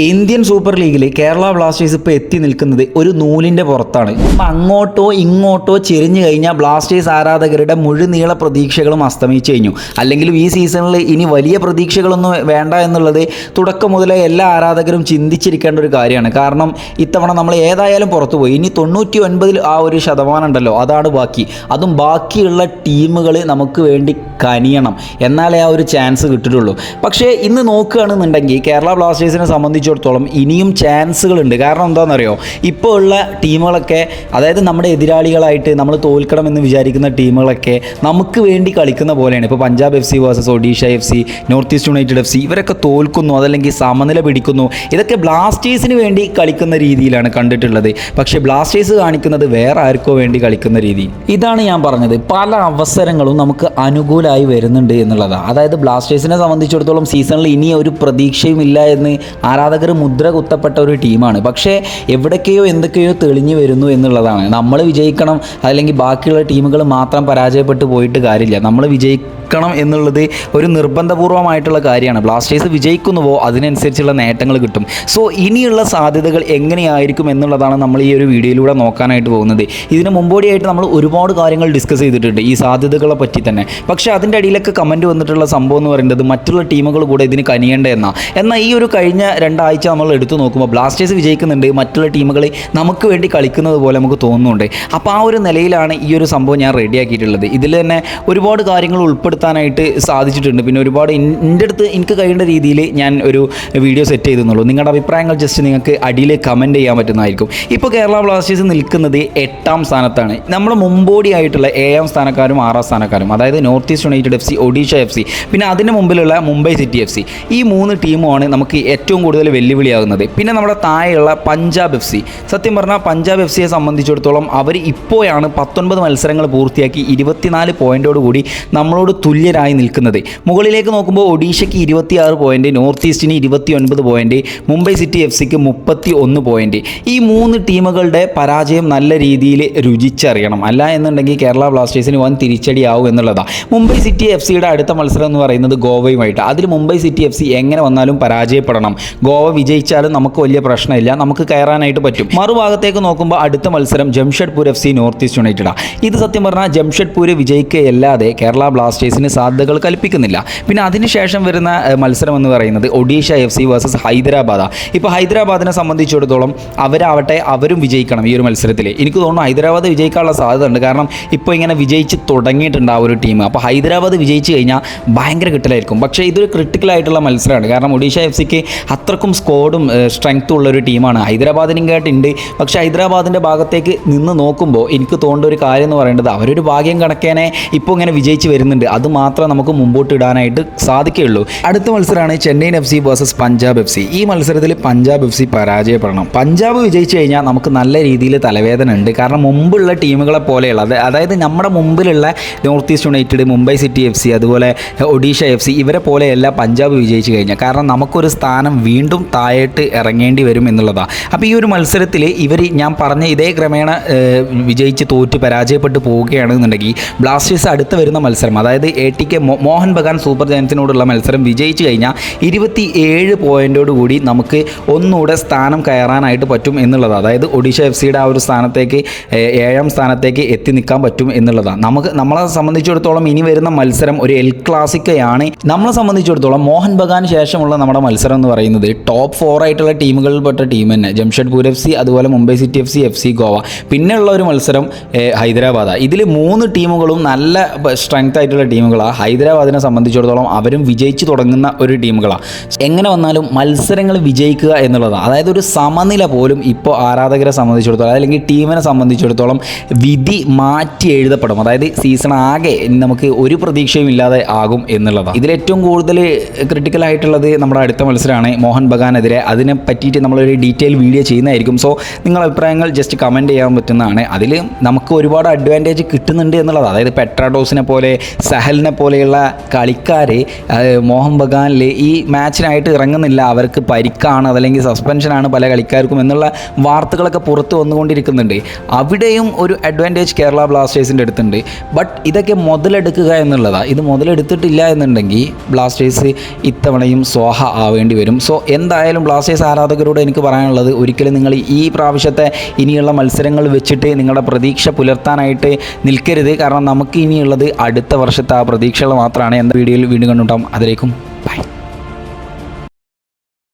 Indian super ലീഗിൽ Kerala Blasters ഇപ്പോൾ എത്തി നിൽക്കുന്നത് ഒരു നൂലിന്റെ പുറത്താണ്. അപ്പം അങ്ങോട്ടോ ഇങ്ങോട്ടോ ചെരിഞ്ഞു കഴിഞ്ഞാൽ ബ്ലാസ്റ്റേഴ്സ് ആരാധകരുടെ മുഴുനീള പ്രതീക്ഷകളും അസ്തമിച്ചു കഴിഞ്ഞു. അല്ലെങ്കിലും ഈ സീസണിൽ ഇനി വലിയ പ്രതീക്ഷകളൊന്നും വേണ്ട എന്നുള്ളത് തുടക്കം മുതലേ എല്ലാ ആരാധകരും ചിന്തിച്ചിരിക്കേണ്ട ഒരു കാര്യമാണ്. കാരണം ഇത്തവണ നമ്മൾ ഏതായാലും പുറത്തു പോയി. ഇനി തൊണ്ണൂറ്റി ഒൻപതിൽ ആ ഒരു ശതമാനം ഉണ്ടല്ലോ അതാണ് ബാക്കി. അതും ബാക്കിയുള്ള ടീമുകൾ നമുക്ക് വേണ്ടി കനിയണം. എന്നാലേ ആ ഒരു ചാൻസ് കിട്ടിയിട്ടുള്ളൂ പക്ഷേ ഇന്ന് നോക്കുകയാണെന്നുണ്ടെങ്കിൽ കേരള ബ്ലാസ്റ്റേഴ്സിനെ സംബന്ധിച്ചിടത്തോളം ഇനിയും ചാൻസുകളുണ്ട്. കാരണം എന്താണെന്നറിയോ? ഇപ്പോൾ ഉള്ള ടീമുകളൊക്കെ അതായത് നമ്മുടെ എതിരാളികളായിട്ട് നമ്മൾ തോൽക്കണം എന്ന് വിചാരിക്കുന്ന ടീമുകളൊക്കെ നമുക്ക് വേണ്ടി കളിക്കുന്ന പോലെയാണ്. ഇപ്പോൾ Punjab F C versus Odisha F C North East United F C ഇവരൊക്കെ തോൽക്കുന്നു അതല്ലെങ്കിൽ സമനില പിടിക്കുന്നു. ഇതൊക്കെ ബ്ലാസ്റ്റേഴ്സിന് വേണ്ടി കളിക്കുന്ന രീതിയിലാണ് കണ്ടിട്ടുള്ളത്. പക്ഷേ ബ്ലാസ്റ്റേഴ്സ് കാണിക്കുന്നത് വേറെ ആർക്കോ വേണ്ടി കളിക്കുന്ന രീതി. ഇതാണ് ഞാൻ പറഞ്ഞത്. പല അവസരങ്ങളും നമുക്ക് അനുകൂലമായി വരുന്നുണ്ട് എന്നുള്ളതാണ്. അതായത് ബ്ലാസ്റ്റേഴ്സിനെ സംബന്ധിച്ചിടത്തോളം സീസണിൽ ഇനി ഒരു പ്രതീക്ഷയും ഇല്ല എന്ന് ആരാധകർ മുദ്ര കുത്തപ്പെട്ട ഒരു ടീമാണ്. പക്ഷേ എവിടൊക്കെയോ എന്തൊക്കെയോ തെളിഞ്ഞു വരുന്നു എന്നുള്ളതാണ്. നമ്മൾ വിജയിക്കണം അല്ലെങ്കിൽ ബാക്കിയുള്ള ടീമുകൾ മാത്രം പരാജയപ്പെട്ടു പോയിട്ട് കാര്യമില്ല. നമ്മൾ വിജയിക്കണം എന്നുള്ളത് ഒരു നിർബന്ധപൂർവമായിട്ടുള്ള കാര്യമാണ്. ബ്ലാസ്റ്റേഴ്സ് വിജയിക്കുന്നുവോ അതിനനുസരിച്ചുള്ള നേട്ടങ്ങൾ കിട്ടും. സോ ഇനിയുള്ള സാധ്യതകൾ എങ്ങനെയായിരിക്കും എന്നുള്ളതാണ് നമ്മൾ ഈ ഒരു വീഡിയോയിലൂടെ നോക്കാനായിട്ട് പോകുന്നത്. ഇതിന് മുമ്പോടിയായിട്ട് നമ്മൾ ഒരുപാട് കാര്യങ്ങൾ ഡിസ്കസ് ചെയ്തിട്ടുണ്ട് ഈ സാധ്യതകളെ പറ്റി തന്നെ. പക്ഷേ അതിന്റെ അടിയിലൊക്കെ കമന്റ് വന്നിട്ടുള്ള സംഭവം എന്ന് പറയുന്നത് മറ്റുള്ള ടീമുകൾ കൂടെ ഇതിന് കനിയേണ്ട എന്നാ. എന്നാൽ ഈ ഒരു കഴിഞ്ഞ രണ്ടാഴ്ച നമ്മൾ എടുത്തു നോക്കുമ്പോൾ ബ്ലാസ്റ്റേഴ്സ് വിജയിക്കുന്നുണ്ട്. മറ്റുള്ള ടീമുകൾ നമുക്ക് വേണ്ടി കളിക്കുന്നത് പോലെ നമുക്ക് തോന്നുന്നുണ്ട്. അപ്പോൾ ആ ഒരു നിലയിലാണ് ഈ ഒരു സംഭവം ഞാൻ റെഡിയാക്കിയിട്ടുള്ളത് ഇതിൽ തന്നെ ഒരുപാട് കാര്യങ്ങൾ ഉൾപ്പെടുത്താനായിട്ട് സാധിച്ചിട്ടുണ്ട്. പിന്നെ ഒരുപാട് എന്റെ അടുത്ത് എനിക്ക് കഴിയേണ്ട രീതിയിൽ ഞാൻ ഒരു വീഡിയോ സെറ്റ് ചെയ്തെന്നുള്ളൂ നിങ്ങളുടെ അഭിപ്രായങ്ങൾ ജസ്റ്റ് നിങ്ങൾക്ക് അടിയിൽ കമന്റ് ചെയ്യാൻ പറ്റുന്നതായിരിക്കും. ഇപ്പോൾ കേരള ബ്ലാസ്റ്റേഴ്സ് നിൽക്കുന്നത് എട്ടാം സ്ഥാനത്താണ്. നമ്മുടെ മുമ്പോടിയായിട്ടുള്ള ഏഴാം സ്ഥാനക്കാരും ആറാം സ്ഥാനക്കാരും അതായത് North East United F C Odisha F C പിന്നെ അതിന് മുമ്പിലുള്ള മുംബൈ സിറ്റി എഫ് സി. ഈ മൂന്ന് ടീമുമാണ് നമുക്ക് ഏറ്റവും കൂടുതൽ വെല്ലുവിളിയാകുന്നത്. പിന്നെ നമ്മുടെ താഴെയുള്ള പഞ്ചാബ് എഫ് സി. സത്യം പറഞ്ഞാൽ പഞ്ചാബ് എഫ് സിയെ സംബന്ധിച്ചിടത്തോളം അവർ ഇപ്പോഴാണ് പത്തൊൻപത് മത്സരങ്ങൾ പൂർത്തിയാക്കി ഇരുപത്തിനാല് പോയിന്റോട് കൂടി നമ്മളോട് തുല്യരായി നിൽക്കുന്നത്. മുകളിലേക്ക് നോക്കുമ്പോൾ ഒഡീഷയ്ക്ക് ഇരുപത്തിയാറ് പോയിന്റ് നോർത്ത് ഈസ്റ്റിന് ഇരുപത്തി ഒൻപത് മുംബൈ സിറ്റി എഫ് സിക്ക് മുപ്പത്തി ഒന്ന് പോയിന്റ് ഈ മൂന്ന് ടീമുകളുടെ പരാജയം നല്ല രീതിയിൽ രുചിച്ചറിയണം. അല്ല എന്നുണ്ടെങ്കിൽ കേരള ബ്ലാസ്റ്റേഴ്സിന് വൻ തിരിച്ചടിയാവും എന്നുള്ളതാണ് മുംബൈ സിറ്റി എഫ് സിയുടെ അടുത്ത മത്സരം എന്ന് പറയുന്നത് ഗോവയുമായിട്ട്. അതിൽ മുംബൈ സിറ്റി എഫ് സി എങ്ങനെ വന്നാലും പരാജയപ്പെടണം. ഗോവ വിജയിച്ചാലും നമുക്ക് വലിയ പ്രശ്നമില്ല. നമുക്ക് കയറാനായിട്ട് പറ്റും. മറുഭാഗത്തേക്ക് നോക്കുമ്പോൾ അടുത്ത മത്സരം Jamshedpur F C North East യുണൈറ്റഡാണ് ഇത് സത്യം പറഞ്ഞാൽ ജംഷഡ്പൂർ വിജയിക്കുകയല്ലാതെ കേരള ബ്ലാസ്റ്റേഴ്സിന് സാധ്യതകൾ കൽപ്പിക്കുന്നില്ല. പിന്നെ അതിനുശേഷം വരുന്ന മത്സരം എന്ന് പറയുന്നത് ഒഡീഷ എഫ് സി വേഴ്സസ് ഹൈദരാബാദാണ് ഇപ്പോൾ ഹൈദരാബാദിനെ സംബന്ധിച്ചിടത്തോളം അവരാവട്ടെ അവരും വിജയിക്കണം ഈ ഒരു മത്സരത്തിൽ എനിക്ക് തോന്നുന്നു ഹൈദരാബാദ് വിജയിക്കാനുള്ള സാധ്യത ഉണ്ട്. കാരണം ഇപ്പോൾ ഇങ്ങനെ വിജയിച്ച് തുടങ്ങിയിട്ടുണ്ട് ആ ഒരു ടീം. അപ്പോൾ ഹൈദരാബാദ് വിജയിച്ച് കഴിഞ്ഞാൽ ഭയങ്കര കിട്ടലായിരിക്കും. പക്ഷേ ഇതൊരു ക്രിട്ടിക്കലായിട്ടുള്ള മത്സരമാണ്. കാരണം ഒഡീഷ എഫ് സിക്ക് അത്രക്കും സ്കോഡും സ്ട്രെങ്ത്തും ഉള്ള ഒരു ടീമാണ് ഹൈദരാബാദിനും കേട്ടുണ്ട് പക്ഷേ ഹൈദരാബാദിന്റെ ഭാഗത്തേക്ക് നിന്ന് നോക്കുമ്പോൾ എനിക്ക് തോന്നുന്ന ഒരു കാര്യം എന്ന് പറയേണ്ടത് അവരൊരു ഭാഗ്യം കണക്കേനെ ഇപ്പോൾ ഇങ്ങനെ വിജയിച്ച് വരുന്നുണ്ട്. അത് മാത്രമേ നമുക്ക് മുമ്പോട്ട് ഇടാനായിട്ട് സാധിക്കുകയുള്ളൂ. അടുത്ത മത്സരമാണ് Chennaiyin F C versus Punjab F C. ഈ മത്സരത്തിൽ പഞ്ചാബ് എഫ് സി പരാജയപ്പെടണം. പഞ്ചാബ് വിജയിച്ചു കഴിഞ്ഞാൽ നമുക്ക് നല്ല രീതിയിൽ തലവേദന ഉണ്ട്. കാരണം മുമ്പുള്ള ടീമുകളെ പോലെയുള്ള അതായത് നമ്മുടെ മുമ്പിലുള്ള North East United Mumbai City F C അതുപോലെ ഒഡീഷ എഫ് സി ഇവരെ പോലെയല്ല പഞ്ചാബ് വിജയിച്ചു കഴിഞ്ഞാൽ. കാരണം നമുക്കൊരു സ്ഥാനം വീണ്ടും താഴേട്ട് ഇറങ്ങേണ്ടി വരും എന്നുള്ളതാണ് അപ്പോൾ ഈ ഒരു മത്സരത്തിൽ ഇവർ ഞാൻ പറഞ്ഞ ഇതേ ക്രമേണ വിജയിച്ച് തോറ്റ് പരാജയപ്പെട്ട് പോവുകയാണെന്നുണ്ടെങ്കിൽ ബ്ലാസ്റ്റേഴ്സ് അടുത്ത് വരുന്ന മത്സരം. അതായത് A T K Mohun Bagan super ജയൻസിനോടുള്ള മത്സരം വിജയിച്ചു കഴിഞ്ഞാൽ ഇരുപത്തി ഏഴ് പോയിന്റോട് കൂടി നമുക്ക് ഒന്നുകൂടെ സ്ഥാനം കയറാനായിട്ട് പറ്റും എന്നുള്ളതാണ്. അതായത് ഒഡീഷ എഫ് സിയുടെ ആ ഒരു സ്ഥാനത്തേക്ക് ഏഴാം സ്ഥാനത്തേക്ക് എത്തി നിൽക്കാൻ പറ്റും എന്നുള്ളതാണ്. നമുക്ക് നമ്മളെ സംബന്ധിച്ചിടത്തോളം ഇനി വരുന്ന മത്സരം ഒരു എൽ ക്ലാസിക്കയാണ്. നമ്മളെ സംബന്ധിച്ചിടത്തോളം മോഹൻ ബഗാൻ ശേഷമുള്ള നമ്മുടെ മത്സരം എന്ന് പറയുന്നത് ടോപ്പ് ഫോർ ആയിട്ടുള്ള ടീമുകളിൽപ്പെട്ട ടീം തന്നെ. ജംഷഡ്പൂർ എഫ് സി അതുപോലെ Mumbai City F C F C Goa. പിന്നെയുള്ള ഒരു മത്സരം ഹൈദരാബാദ്. ഹൈദരാബാദാണ് ഇതിൽ മൂന്ന് ടീമുകളും നല്ല സ്ട്രെങ്ത് ആയിട്ടുള്ള ടീമുകളാണ് ഹൈദരാബാദിനെ സംബന്ധിച്ചിടത്തോളം അവരും വിജയിച്ചു തുടങ്ങുന്ന ഒരു ടീമുകളാണ് എങ്ങനെ വന്നാലും മത്സരങ്ങൾ വിജയിക്കുക എന്നുള്ളതാണ് അതായത് ഒരു സമനില പോലും ഇപ്പോൾ ആരാധകരെ സംബന്ധിച്ചിടത്തോളം അല്ലെങ്കിൽ ടീമിനെ സംബന്ധിച്ചിടത്തോളം വിധി മാറ്റി എഴുതപ്പെടും. അതായത് സീസൺ ആകെ നമുക്ക് ഒരു പ്രതീക്ഷയും ഇല്ലാതെ ആകും എന്നുള്ളതാണ് ഇതിലേറ്റവും കൂടുതൽ ക്രിട്ടിക്കൽ ആയിട്ടുള്ളത് നമ്മുടെ അടുത്ത മത്സരമാണ് മോഹൻ ബഗാനെതിരെ. അതിനെ പറ്റിയിട്ട് നമ്മളൊരു ഡീറ്റെയിൽ വീഡിയോ ചെയ്യുന്നതായിരിക്കും. സോ നിങ്ങളുടെ അഭിപ്രായങ്ങൾ ജസ്റ്റ് കമന്റ് ചെയ്യാൻ പറ്റുന്നതാണ്. അതിൽ നമുക്ക് ഒരുപാട് അഡ്വാന്റേജ് കിട്ടുന്നുണ്ട് എന്നുള്ളത്. അതായത് പെട്രാഡോസിനെ പോലെ സഹൽ ചഹലിനെ പോലെയുള്ള കളിക്കാർ മോഹൻ ബഗാനിൽ ഈ മാച്ചിനായിട്ട് ഇറങ്ങുന്നില്ല. അവർക്ക് പരിക്കാണ് അതല്ലെങ്കിൽ സസ്പെൻഷനാണ് പല കളിക്കാർക്കും എന്നുള്ള വാർത്തകളൊക്കെ പുറത്തു വന്നുകൊണ്ടിരിക്കുന്നുണ്ട്. അവിടെയും ഒരു അഡ്വാന്റേജ് കേരള ബ്ലാസ്റ്റേഴ്സിന്റെ അടുത്തുണ്ട്. ബട്ട് ഇതൊക്കെ മുതലെടുക്കുക എന്നുള്ളതാണ് ഇത് മുതലെടുത്തിട്ടില്ല എന്നുണ്ടെങ്കിൽ ബ്ലാസ്റ്റേഴ്സ് ഇത്തവണയും സോഹ ആവേണ്ടി വരും. സോ എന്തായാലും ബ്ലാസ്റ്റേഴ്സ് ആരാധകരോട് എനിക്ക് പറയാനുള്ളത് ഒരിക്കലും നിങ്ങൾ ഈ പ്രാവശ്യത്തെ ഇനിയുള്ള മത്സരങ്ങൾ വെച്ചിട്ട് നിങ്ങളുടെ പ്രതീക്ഷ പുലർത്താനായിട്ട് നിൽക്കരുത്. കാരണം നമുക്ക് ഇനിയുള്ളത് അടുത്ത വർഷത്തെ പ്രതീക്ഷകൾ മാത്രമാണ്. എന്ന വീഡിയോയിൽ വീണ്ടും കണ്ടുണ്ടാവും അതിലേക്കും ബൈ.